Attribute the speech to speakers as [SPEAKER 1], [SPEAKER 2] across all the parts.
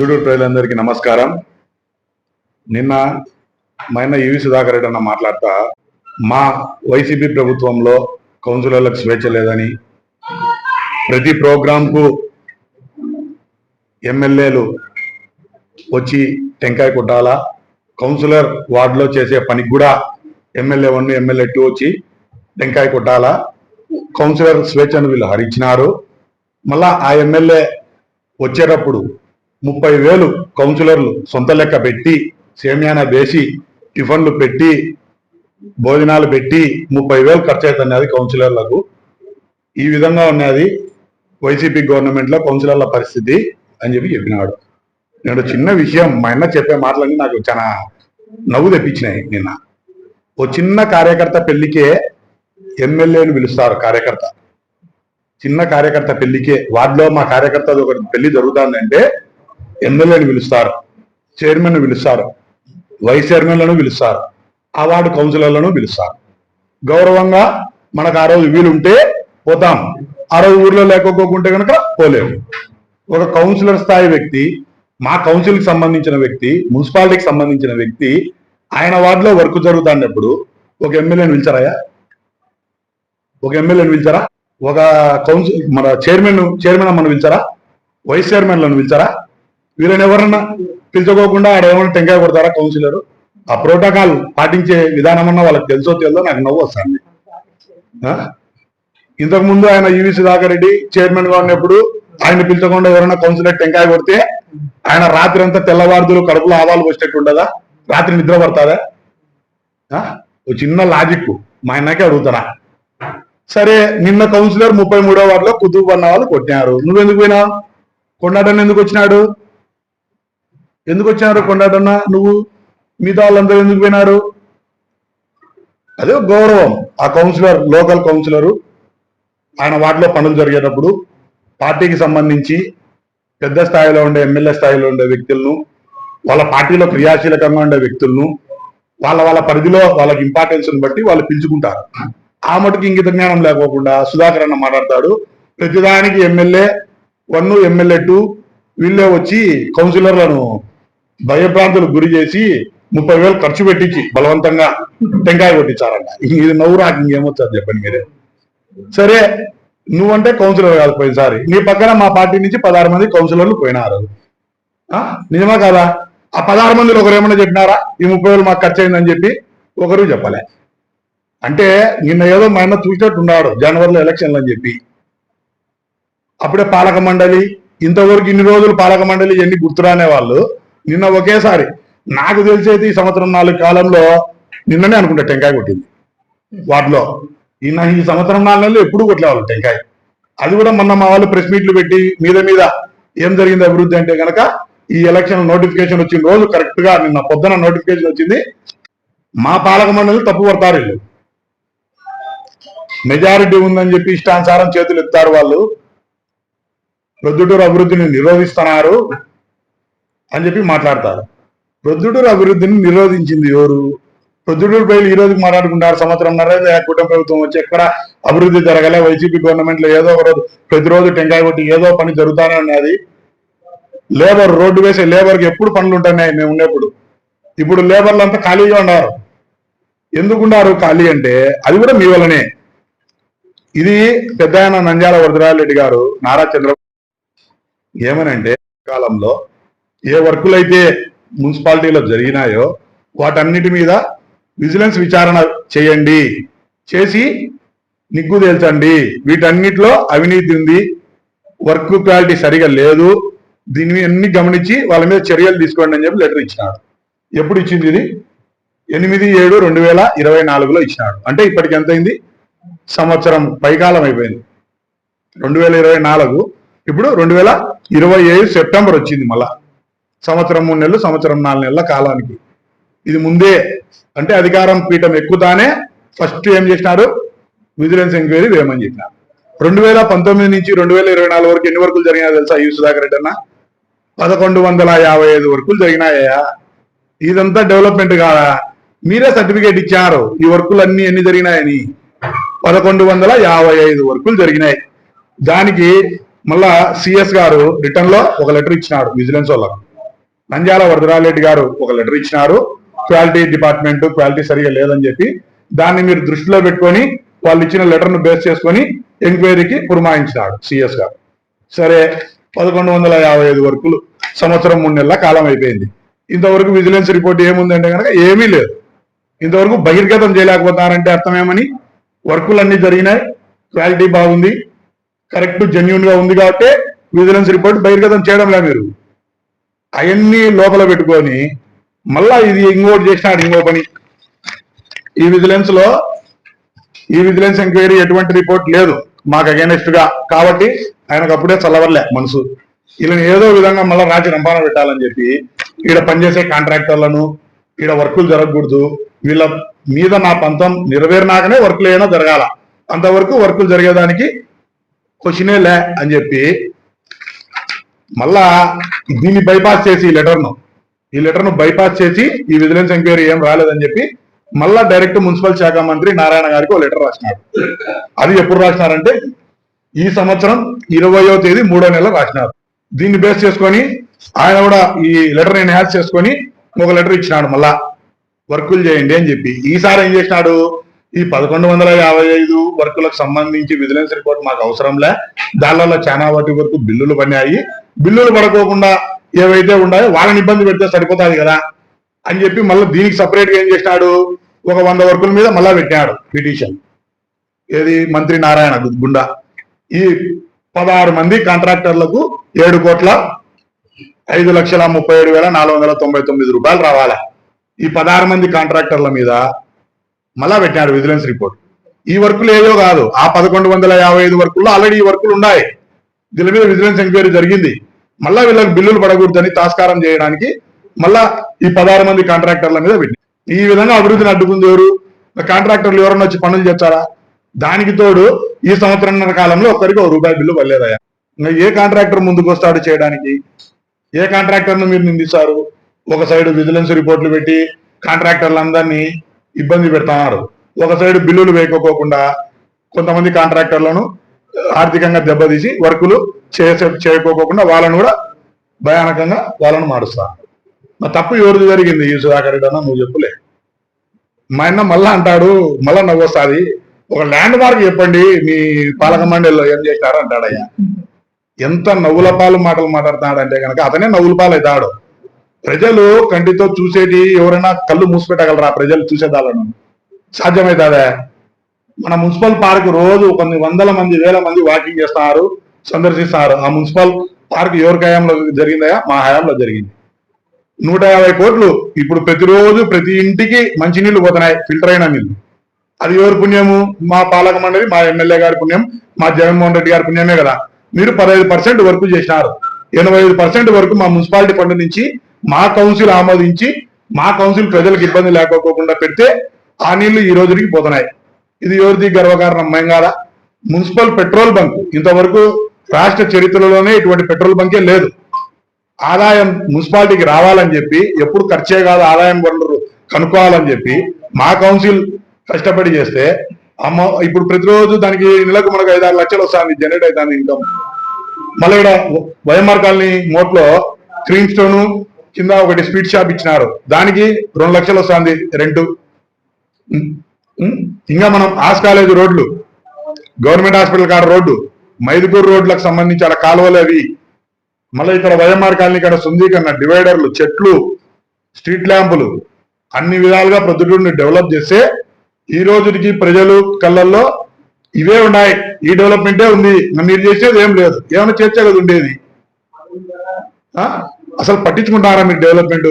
[SPEAKER 1] ప్రొద్దుటూరు ప్రజలందరికీ నమస్కారం. నిన్న మైన యువి సుధాకర్ రెడ్డి అన్న మాట్లాడతా మా వైసీపీ ప్రభుత్వంలో కౌన్సిలర్లకు స్వేచ్ఛ లేదని ప్రతి ప్రోగ్రాంకు ఎమ్మెల్యేలు వచ్చి టెంకాయ కొట్టాలా కౌన్సిలర్ వార్డులో చేసే పనికి కూడా ఎమ్మెల్యే వన్ ఎమ్మెల్యే టూ వచ్చి టెంకాయ కొట్టాలా కౌన్సిలర్ స్వేచ్ఛను వీళ్ళు హరించినారు. మళ్ళా ఆ ఎమ్మెల్యే వచ్చేటప్పుడు ముప్పై వేలు కౌన్సిలర్లు సొంత లెక్క పెట్టి సేమియానా వేసి టిఫన్లు పెట్టి భోజనాలు పెట్టి ముప్పై వేలు ఖర్చు అవుతున్నది కౌన్సిలర్లకు. ఈ విధంగా ఉన్నది వైసీపీ గవర్నమెంట్లో కౌన్సిలర్ల పరిస్థితి అని చెప్పి చెప్పినాడు. నేను చిన్న విషయం మా అన్న చెప్పే మాటలన్నీ నాకు చాలా నవ్వు తెప్పించినాయి నిన్న. ఓ చిన్న కార్యకర్త పెళ్ళికే ఎమ్మెల్యేని పిలుస్తారు కార్యకర్త. చిన్న కార్యకర్త పెళ్ళికే వార్డులో మా కార్యకర్త ఒక పెళ్ళి జరుగుతుందంటే ఎమ్మెల్యేని పిలుస్తారు చైర్మన్ పిలుస్తారు వైస్ చైర్మన్లను పిలుస్తారు అవార్డు కౌన్సిలర్లను పిలుస్తారు. గౌరవంగా మనకు ఆ రోజు వీలుంటే పోతాం. ఆ రోజు ఊర్లో లేకపోకుంటే కనుక పోలేము. ఒక కౌన్సిలర్ స్థాయి వ్యక్తి మా కౌన్సిల్కి సంబంధించిన వ్యక్తి మున్సిపాలిటీకి సంబంధించిన వ్యక్తి ఆయన వార్డులో వర్క్ జరుగుతున్నప్పుడు ఒక ఎమ్మెల్యేని పిలిచారాయా ఒక ఎమ్మెల్యేని పిలిచారా? ఒక కౌన్సిల్ మన చైర్మన్ చైర్మన్ అమ్మను పిలిచారా? వైస్ చైర్మన్లను పిలిచారా? వీళ్ళని ఎవరన్నా పిలుచుకోకుండా ఆడ ఏమైనా టెంకాయ కొడతారా కౌన్సిలర్? ఆ ప్రోటోకాల్ పాటించే విధానం అన్న వాళ్ళకి తెలుసో తెలుదో నాకు నవ్వు వస్తుంది. ఆ? ఇంతకు ముందు ఆయన యువి సుధాకర్ రెడ్డి చైర్మన్గా ఉన్నప్పుడు ఆయన పిలుచకుండా ఎవరైనా కౌన్సిలర్ టెంకాయ కొడితే ఆయన రాత్రి అంతా తెల్లవారుదులు కడుపులో ఆవాలు వచ్చేట్టుండదా రాత్రి నిద్ర పడతాదా? ఆ? ఓ చిన్న లాజిక్ మా ఆయనకే అడుగుతారా? సరే నిన్న కౌన్సిలర్ ముప్పై మూడో వార్డులో కుతుబు అన్న వాళ్ళు కొట్టినారు. నువ్వెందుకు పోయినావు? కొండాటన్న ఎందుకు వచ్చినాడు? ఎందుకు వచ్చినారు కొండాటన్న నువ్వు? మిగతా వాళ్ళందరూ ఎందుకు పోయినారు? అదే గౌరవం. ఆ కౌన్సిలర్ లోకల్ కౌన్సిలరు ఆయన వాటిలో పనులు జరిగేటప్పుడు పార్టీకి సంబంధించి పెద్ద స్థాయిలో ఉండే ఎమ్మెల్యే స్థాయిలో ఉండే వ్యక్తులను వాళ్ళ పార్టీలో క్రియాశీలకంగా ఉండే వ్యక్తులను వాళ్ళ వాళ్ళ పరిధిలో వాళ్ళకి ఇంపార్టెన్స్ బట్టి వాళ్ళు పిలుచుకుంటారు. ఆ మటుకు ఇంగిత జ్ఞానం లేకోకుండా సుధాకర్ అన్న మాట్లాడతాడు. ప్రతిదానికి ఎమ్మెల్యే వన్ ఎమ్మెల్యే టూ వీళ్ళే వచ్చి కౌన్సిలర్లను భయభ్రాంతులు గురి చేసి ముప్పై వేలు ఖర్చు పెట్టించి బలవంతంగా టెంకాయ కొట్టించారంట. ఇది నవ్వు నాకు ఇంకేమొచ్చారు చెప్పండి మీరే. సరే నువ్వంటే కౌన్సిలర్ కాదు పోయినసారి. నీ పక్కన మా పార్టీ నుంచి పదహారు మంది కౌన్సిలర్లు పోయినారు. ఆ? నిజమా కాదా? ఆ పదహారు మందిలో ఒకరు ఏమైనా చెప్పినారా? ఈ ముప్పై వేలు మాకు ఖర్చు అయిందని చెప్పి ఒకరు చెప్పలే. అంటే నిన్న ఏదో మా అన్న చూసినట్టు ఉన్నాడు జనవరిలో ఎలక్షన్లు అని చెప్పి. అప్పుడే పాలక మండలి ఇంతవరకు ఇన్ని రోజులు పాలక మండలి ఇవన్నీ గుర్తురానే వాళ్ళు నిన్న ఒకేసారి నాకు తెలిసేది ఈ సంవత్సరం నాలుగు కాలంలో నిన్ననే అనుకుంటా టెంకాయ కొట్టింది. వాటిలో నిన్న ఈ సంవత్సరం నాలుగు నెలలు ఎప్పుడు కొట్టలేవాళ్ళు టెంకాయ. అది కూడా మొన్న మా వాళ్ళు ప్రెస్ మీట్లు పెట్టి మీద మీద ఏం జరిగింది అభివృద్ధి అంటే గనక ఈ ఎలక్షన్ నోటిఫికేషన్ వచ్చిన రోజు కరెక్ట్గా నిన్న పొద్దున నోటిఫికేషన్ వచ్చింది. మా పాలక మండలి తప్పు పడతారు వీళ్ళు. మెజారిటీ ఉందని చెప్పి ఇష్టానుసారం చేతులు ఎత్తారు వాళ్ళు. ప్రొద్దుటూరు అభివృద్ధిని నిరోధిస్తున్నారు. అని చెప్పి మాట్లాడతారు. ప్రొద్దుటూరు అభివృద్ధిని నిరోధించింది ఎవరు? ప్రొద్దుటూరు ప్రజలు ఈ రోజుకి మాట్లాడుకుంటారు సంవత్సరం కుటుంబ ప్రభుత్వం వచ్చి ఎక్కడ అభివృద్ధి జరగలే వైసీపీ గవర్నమెంట్లో ఏదో ఒక రోజు ప్రతిరోజు టెంకాయ కొట్టి ఏదో పని జరుగుతానే ఉన్నది. లేబర్ రోడ్డు వేసే లేబర్కి ఎప్పుడు పనులు ఉంటున్నాయి మేము ఉండేప్పుడు ఇప్పుడు లేబర్లు అంతా ఖాళీగా ఉన్నారు. ఎందుకున్నారు ఖాళీ అంటే అది కూడా మీ వల్లనే. ఇది పెద్ద ఆయన నంద్యాల వరదరాజరెడ్డి గారు నారా చంద్ర ఏమనంటే కాలంలో ఏ వర్కులు అయితే మున్సిపాలిటీలో జరిగినాయో వాటన్నిటి మీద విజిలెన్స్ విచారణ చేయండి. చేసి నిగ్గు తేల్చండి. వీటన్నిటిలో అవినీతి ఉంది. వర్క్ క్వాలిటీ సరిగా లేదు. దీన్ని అన్ని గమనించి వాళ్ళ మీద చర్యలు తీసుకోండి అని చెప్పి లెటర్ ఇచ్చినాడు ఎప్పుడు ఇచ్చింది ఇది? ఎనిమిది ఏడు రెండు వేల ఇరవై నాలుగులో ఇచ్చినాడు అంటే ఇప్పటికి ఎంత అయింది సంవత్సరం పైకాలం అయిపోయింది. రెండు వేల ఇరవై నాలుగు. ఇప్పుడు రెండు వేల ఇరవై ఏడు సెప్టెంబర్ వచ్చింది మళ్ళా. సంవత్సరం మూడు నెలలు సంవత్సరం నాలుగు నెలల కాలానికి. ఇది ముందే అంటే అధికారం పీఠం ఎక్కుతానే ఫస్ట్ ఏం చేసినారు? విజిలెన్స్ ఎంక్వైరీ వేయమని చెప్పినారు. రెండు వేల పంతొమ్మిది నుంచి రెండు వేల ఇరవై నాలుగు వరకు ఎన్ని వరకు జరిగినా తెలుసా యూ సుధాకర్ రెడ్డి అన్న? పదకొండు వందల యాభై ఐదు వర్కులు జరిగినాయా? ఇదంతా డెవలప్మెంట్ కాదా? మీరే సర్టిఫికేట్ ఇచ్చారు ఈ వర్కులు అన్ని ఎన్ని జరిగినాయని? పదకొండు వందల యాభై ఐదు వర్కులు జరిగినాయి. దానికి మళ్ళా సిఎస్ గారు రిటర్న్లో ఒక లెటర్ ఇచ్చినాడు విజిలెన్స్ వాళ్ళకు. నంద్యాల వరదరారెడ్డి గారు ఒక లెటర్ ఇచ్చినారు. క్వాలిటీ డిపార్ట్మెంట్ క్వాలిటీ సరిగా లేదని చెప్పి దాన్ని మీరు దృష్టిలో పెట్టుకొని వాళ్ళు ఇచ్చిన లెటర్ను బేస్ చేసుకొని ఎంక్వైరీకి పురమాయించినాడు సిఎస్ గారు. సరే పదకొండు వందల యాభై ఐదు వర్కులు సంవత్సరం మూడు నెలల కాలం అయిపోయింది. ఇంతవరకు విజిలెన్స్ రిపోర్ట్ ఏముందంటే కనుక ఏమీ లేదు. ఇంతవరకు బహిర్గతం చేయలేకపోతున్నారంటే అర్థం ఏమని వర్కులు అన్ని జరిగినాయి. క్వాలిటీ బాగుంది. కరెక్ట్ జెన్యున్గా ఉంది కాబట్టి విజిలెన్స్ రిపోర్ట్ బహిర్గతం చేయడంలే మీరు. అవన్నీ లోపల పెట్టుకొని మళ్ళా ఇది ఇంకోటి చేసినాడు ఇంకో పని. ఈ విజిలెన్స్లో ఈ విజిలెన్స్ ఎంక్వైరీ ఎటువంటి రిపోర్ట్ లేదు. మాకు అగేనెస్ట్గా. కాబట్టి ఆయనకు అప్పుడే చల్లవర్లే మనసు. వీళ్ళని ఏదో విధంగా మళ్ళీ రాజు రంపాన పెట్టాలని చెప్పి ఈడ పనిచేసే కాంట్రాక్టర్లను ఈడ వర్కులు జరగకూడదు. వీళ్ళ మీద నా పంతం నెరవేరినాకనే వర్కులు ఏమైనా జరగాల. అంతవరకు వర్కులు జరిగేదానికి క్వశ్చనే లే అని చెప్పి మళ్ళా దీన్ని బైపాస్ చేసి ఈ లెటర్ను. ఈ లెటర్ను బైపాస్ చేసి ఈ విజిలెన్స్ ఎంక్వైరీ ఏం రాలేదని చెప్పి మళ్ళా డైరెక్ట్ మున్సిపల్ శాఖ మంత్రి నారాయణ గారికి ఒక లెటర్ రాసినారు. అది ఎప్పుడు రాసినారంటే ఈ సంవత్సరం ఇరవయో తేదీ మూడో నెల రాసినారు. దీన్ని బేస్ చేసుకొని ఆయన కూడా ఈ లెటర్ ఎన్హాన్స్ చేసుకొని ఒక లెటర్ ఇచ్చినాడు మళ్ళా. వర్కులు చేయండి అని చెప్పి. ఈసారి ఏం చేసినాడు? ఈ పదకొండు వందల యాభై ఐదు వర్కులకు సంబంధించి విజిలెన్స్ రిపోర్ట్ మాకు అవసరంలే దానిలో చాలా వాటి వరకు బిల్లులు పన్నాయి బిల్లులు పడుకోకుండా ఏవైతే ఉన్నాయో వాళ్ళని ఇబ్బంది పెడితే సరిపోతాది కదా అని చెప్పి మళ్ళీ దీనికి సపరేట్గా ఏం చేసినాడు? ఒక వంద వర్కుల మీద మళ్ళా పెట్టాడు పిటిషన్. ఏది? మంత్రి నారాయణ గుండా. ఈ పదహారు మంది కాంట్రాక్టర్లకు ఏడు కోట్ల ఐదు లక్షల ముప్పై ఏడు వేల నాలుగు వందల తొంభై తొమ్మిది రూపాయలు రావాలి? ఈ పదహారు మంది కాంట్రాక్టర్ల మీద మళ్ళా పెట్టాడు విజిలెన్స్ రిపోర్ట్. ఈ వర్కులు ఏదో కాదు. ఆ పదకొండు వందల యాభై ఐదు వర్కుల్లో ఆల్రెడీ ఈ వర్కులు ఉన్నాయి. దీని మీద విజిలెన్స్ ఎంక్వైరీ జరిగింది. మళ్ళా వీళ్ళకి బిల్లులు పడకూడదని తాస్కారం చేయడానికి మళ్ళా ఈ పదహారు మంది కాంట్రాక్టర్ల మీద పెట్టి ఈ విధంగా అభివృద్ధిని అడ్డుకుంది ఎవరు? కాంట్రాక్టర్లు ఎవరన్నా వచ్చి పనులు చేస్తారా? దానికి తోడు ఈ సంవత్సరంన్నర కాలంలో ఒక్కరికి ఒక రూపాయి బిల్లు పడలేదయా ఇంకా ఏ కాంట్రాక్టర్ ముందుకు వస్తాడు చేయడానికి? ఏ కాంట్రాక్టర్ను మీరు నిందిస్తారు? ఒక సైడ్ విజిలెన్స్ రిపోర్ట్లు పెట్టి కాంట్రాక్టర్లందరినీ ఇబ్బంది పెడుతున్నారు. ఒక సైడ్ బిల్లులు వేయకపోకుండా కొంతమంది కాంట్రాక్టర్లను ఆర్థికంగా దెబ్బతీసి వర్కులు చేసే చేయకోకుండా వాళ్ళను కూడా భయానకంగా వాళ్ళను మారుస్తాను మరి తప్పు ఎవరిది జరిగింది? ఈ సుధాకర్ రెడ్డి అన్న నువ్వు చెప్పులే. మా అన్న మళ్ళా అంటాడు మళ్ళా నవ్వు వస్తుంది ఒక ల్యాండ్ మార్క్ చెప్పండి మీ పాలక మండలిలో ఏం చేశారు అంటాడయ్యా. ఎంత నవ్వుల పాలు మాటలు మాట్లాడుతున్నాడంటే కనుక అతనే నవ్వుల పాలు అవుతాడు. ప్రజలు కంటితో చూసేటి ఎవరైనా కళ్ళు మూసిపెట్టగలరా? ప్రజలు చూసేదాలను. సాధ్యమవుతుందా మన మున్సిపల్ పార్క్ రోజు కొన్ని వందల మంది వేల మంది వాకింగ్ చేస్తున్నారు. సందర్శిస్తున్నారు ఆ మున్సిపల్ పార్క్ ఎవరి హయాంలో జరిగిందా మా హయాంలో జరిగింది. నూట యాభై కోట్లు ఇప్పుడు ప్రతిరోజు ప్రతి ఇంటికి మంచినీళ్ళు పోతున్నాయి ఫిల్టర్ అయిన నీళ్ళు. అది ఎవరి పుణ్యము? మా పాలక మండలి మా ఎమ్మెల్యే గారి పుణ్యం మా జగన్మోహన్ రెడ్డి గారి పుణ్యమే కదా. మీరు పదహైదు పర్సెంట్ వరకు చేసినారు. ఎనభై ఐదు పర్సెంట్ వరకు మా మున్సిపాలిటీ ఫండ్ నుంచి మా కౌన్సిల్ ఆమోదించి మా కౌన్సిల్ ప్రజలకు ఇబ్బంది లేకపోకుండా పెడితే ఆ నీళ్ళు ఈ రోజుకి పోతున్నాయి. ఇది ఎవరిది గర్వకారణం? మేం కాదా? Municipal petrol bunk. ఇంతవరకు రాష్ట్ర చరిత్రలోనే ఇటువంటి పెట్రోల్ బంకే లేదు. ఆదాయం మున్సిపాలిటీకి రావాలని చెప్పి ఎప్పుడు ఖర్చే కాదు ఆదాయం వనరు కనుక్కోవాలని చెప్పి మా కౌన్సిల్ కష్టపడి చేస్తే అమ్మ ఇప్పుడు ప్రతిరోజు దానికి నెలకు మనకు ఐదు ఆరు లక్షలు వస్తుంది జనరేట్ అవుతుంది ఇన్కమ్ మళ్ళీ ఇక్కడ వైఎంఆర్ కాలనీ మోట్లో క్రీమ్ స్టోన్ కింద ఒకటి స్వీట్ షాప్ ఇచ్చినారు. దానికి రెండు లక్షలు వస్తుంది రెంట్ ఇంకా మనం ఆస్ కాలేజ్ రోడ్లు గవర్నమెంట్ హాస్పిటల్ కాడ రోడ్డు మైదుపూర్ రోడ్లకు సంబంధించి అలా కాలువలు అవి. మళ్ళీ ఇక్కడ వైఎంఆర్ కాలనీ ఇక్కడ సుందీకరణ డివైడర్లు చెట్లు స్ట్రీట్ ల్యాంపులు అన్ని విధాలుగా ప్రొద్దుటూరుని డెవలప్ చేస్తే ఈ రోజుకి ప్రజలు కళ్ళల్లో ఇవే ఉన్నాయి. ఈ డెవలప్మెంటే ఉంది. మీరు చేసేది ఏం లేదు. ఏమైనా చేర్చే కదా ఉండేది అసలు పట్టించుకుంటారా మీరు డెవలప్మెంట్?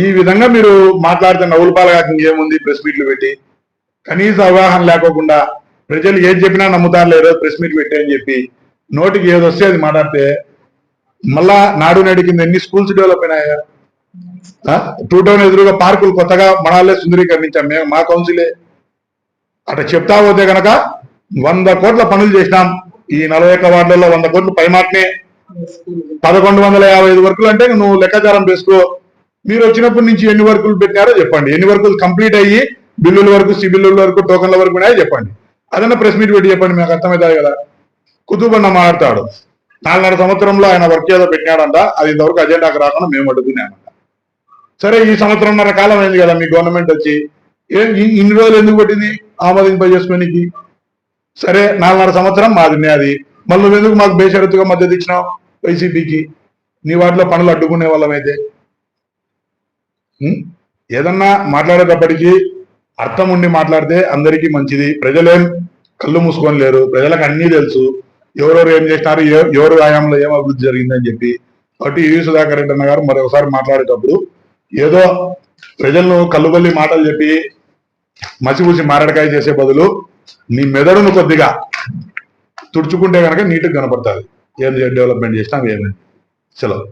[SPEAKER 1] ఈ విధంగా మీరు మాట్లాడితే నవ్వుల పాలగా ఏముంది ప్రెస్ మీట్లు పెట్టి కనీస అవగాహన లేకోకుండా ప్రజలు ఏది చెప్పినా నమ్ముతారు లేదో ప్రెస్ మీట్ పెట్టి అని చెప్పి నోటికి ఏది వస్తే అది మాట్లాడితే మళ్ళా నాడు నేడు కింద ఎన్ని స్కూల్స్ డెవలప్ అయినాయా? టూ టౌన్ ఎదురుగా పార్కులు కొత్తగా మనాలే సుందరీకరణించాం మేము మా కౌన్సిలే. అట్లా చెప్తా పోతే గనక వంద కోట్ల పనులు చేసినాం. ఈ నలభై ఒక్క వార్డులలో వంద కోట్లు పైమాటనే. పదకొండు వందల యాభై ఐదు వర్కులు అంటే నువ్వు లెక్కాచారం చేసుకో. మీరు వచ్చినప్పటి నుంచి ఎన్ని వర్కులు పెట్టారో చెప్పండి. ఎన్ని వర్కులు కంప్లీట్ అయ్యి బిల్లుల వరకు సిబిల్లుల వరకు టోకన్ల వరకు ఉన్నాయో చెప్పండి. అదన్నా ప్రెస్ మీట్ పెట్టి చెప్పండి మీకు అర్థమవుతుంది కదా. కుతుబన్న మాట్లాడతాడు. నాలుగున్నర సంవత్సరంలో ఆయన వర్క్ ఏదో పెట్టినాడంట అది ఇంతవరకు అజెండాకు రాకుండా మేము అడుగుతున్నామంట. సరే ఈ సంవత్సరంన్నర కాలం అయింది కదా మీ గవర్నమెంట్ వచ్చి. ఏం ఇన్ని రోజులు ఎందుకు పట్టింది ఆమోదింప చేసుకోనికి సరే నాలుగున్నర సంవత్సరం మాది అది. మళ్ళీ నువ్వు ఎందుకు మాకు బేషరతుగా మద్దతు ఇచ్చినావు వైసీపీకి? నీ వాటిలో పనులు అడ్డుకునే వాళ్ళమైతే. ఏదన్నా మాట్లాడేటప్పటికీ అర్థం ఉండి మాట్లాడితే అందరికీ మంచిది. ప్రజలేం కళ్ళు మూసుకొని లేరు. ప్రజలకు అన్నీ తెలుసు. ఎవరెవరు ఏం చేసినారు? ఎవరు వ్యాయామంలో ఏం అభివృద్ధి జరిగిందని చెప్పి. కాబట్టి ఈవి సుధాకర్ రెడ్డి అన్న గారు మరొకసారి మాట్లాడేటప్పుడు ఏదో ప్రజలను కళ్ళుబల్లి మాటలు చెప్పి మసిపూసి మారడకాయ చేసే బదులు నీ మెదడును కొద్దిగా తుడుచుకుంటే కనుక నీట్గా కనపడుతుంది. ఏం డెవలప్మెంట్ చేసినా ఏమైంది సెలవు.